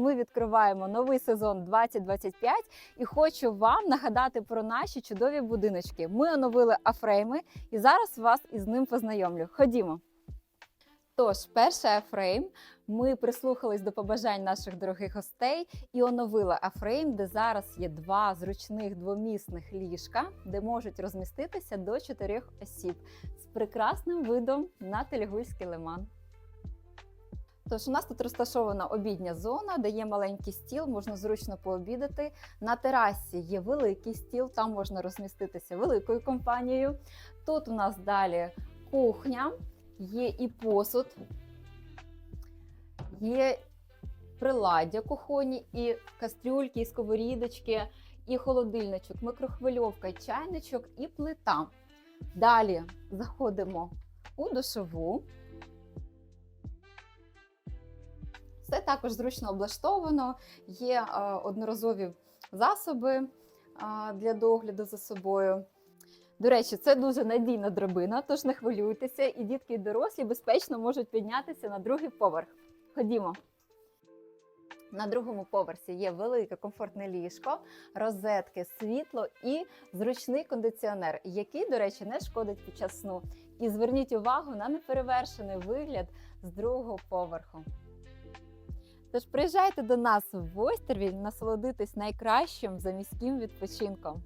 ми відкриваємо новий сезон 2025 і хочу вам нагадати про наші чудові будиночки. Ми оновили афрейми і зараз вас із ним познайомлю. Ходімо. Тож, перший афрейм. Ми прислухались до побажань наших дорогих гостей і оновили афрейм, де зараз є два зручних двомісних ліжка, де можуть розміститися до чотирьох осіб з прекрасним видом на Телегульський лиман. Тож у нас тут розташована обідня зона, де є маленький стіл, можна зручно пообідати. На терасі є великий стіл, там можна розміститися великою компанією. Тут у нас далі кухня, є і посуд, є приладдя кухонні, і кастрюльки, і сковорідочки, і холодильничок, микрохвильовка, і чайничок і плита. Далі заходимо у душову. Все також зручно облаштовано, є е, одноразові засоби е, для догляду за собою. До речі, це дуже надійна драбина, тож не хвилюйтеся, і дітки і дорослі безпечно можуть піднятися на другий поверх. Ходімо. На другому поверсі є велике комфортне ліжко, розетки, світло і зручний кондиціонер, який, до речі, не шкодить під час сну. І зверніть увагу на неперевершений вигляд з другого поверху. Тож приїжджайте до нас в Остервіль насолодитись найкращим заміським відпочинком.